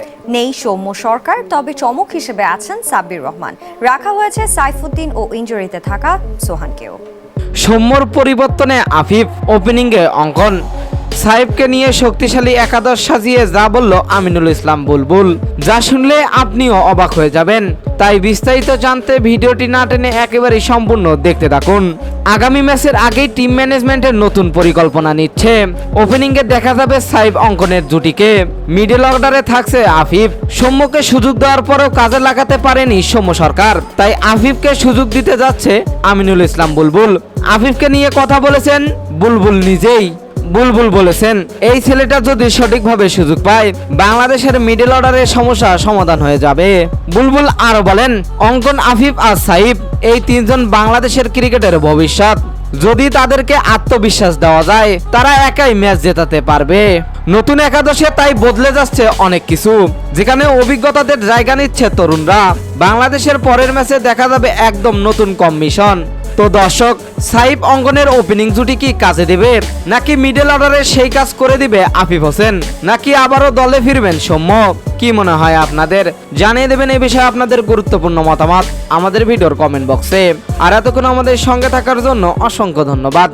থেকে। নেই সৌম্য সরকার, তবে চমক হিসেবে আছেন সাব্বির রহমান। রাখা হয়েছে সাইফুদ্দিন ও ইঞ্জুরিতে থাকা সোহানকেও। সৌম্যর পরিবর্তনে আফিফ ওপেনিংয়ে অঙ্কন। সাহেবকে নিয়ে শক্তিশালী একাদশ সাজিয়ে যা বলল আমিনুল ইসলাম বুলবুল। যা শুনলে আপনিও অবাক হয়ে যাবেন। তাই বিস্তারিত জানতে ভিডিওটি না টেনে একেবারেই সম্পূর্ণ দেখতে থাকুন। আগামী ম্যাচের আগেই টিম ম্যানেজমেন্টের নতুন পরিকল্পনা নিচ্ছে। ওপেনিংয়ে দেখা যাবে সাইব অঙ্কনের জুটিকে। মিডল অর্ডারে থাকছে আফিফ। সৌম্যকে সুযোগ দেওয়ার পরেও কাজে লাগাতে পারেনি সৌম্য সরকার। তাই আফিফকে সুযোগ দিতে যাচ্ছে আমিনুল ইসলাম বুলবুল। আফিফকে নিয়ে কথা বলেছেন বুলবুল নিজেই। বুলবুল বলেছেন, এই ছেলেটা যদি সঠিকভাবে সুযোগ পায়, বাংলাদেশের মিডল অর্ডারের সমস্যা সমাধান হয়ে যাবে। বুলবুল আরও বলেন, অঙ্কন আফিফ আর সাইফ, এই তিনজন বাংলাদেশের ক্রিকেটের ভবিষ্যৎ। যদি তাদেরকে আত্মবিশ্বাস দেওয়া যায়, তারা একাই ম্যাচ জেতাতে পারবে। নতুন একাদশে তাই বদলে যাচ্ছে অনেক কিছু। যেখানে অভিজ্ঞতাদের জায়গা নিচ্ছে তরুণরা। বাংলাদেশের পরের ম্যাচে দেখা যাবে একদম নতুন কম্বিশন তো দর্শক, সাইফ অঙ্গনের ওপেনিং জুটি কি কাজে দিবে? নাকি মিডল অর্ডারে সেই কাজ করে দিবে আফিফ হোসেন? নাকি আবারও দলে ফিরবেন সৌম্য? কি মনে হয় আপনাদের? জানিয়ে দেবেন এই বিষয়ে আপনাদের গুরুত্বপূর্ণ মতামত আমাদের ভিডিওর কমেন্ট বক্সে আর এতক্ষণ আমাদের সঙ্গে থাকার জন্য অসংখ্য ধন্যবাদ।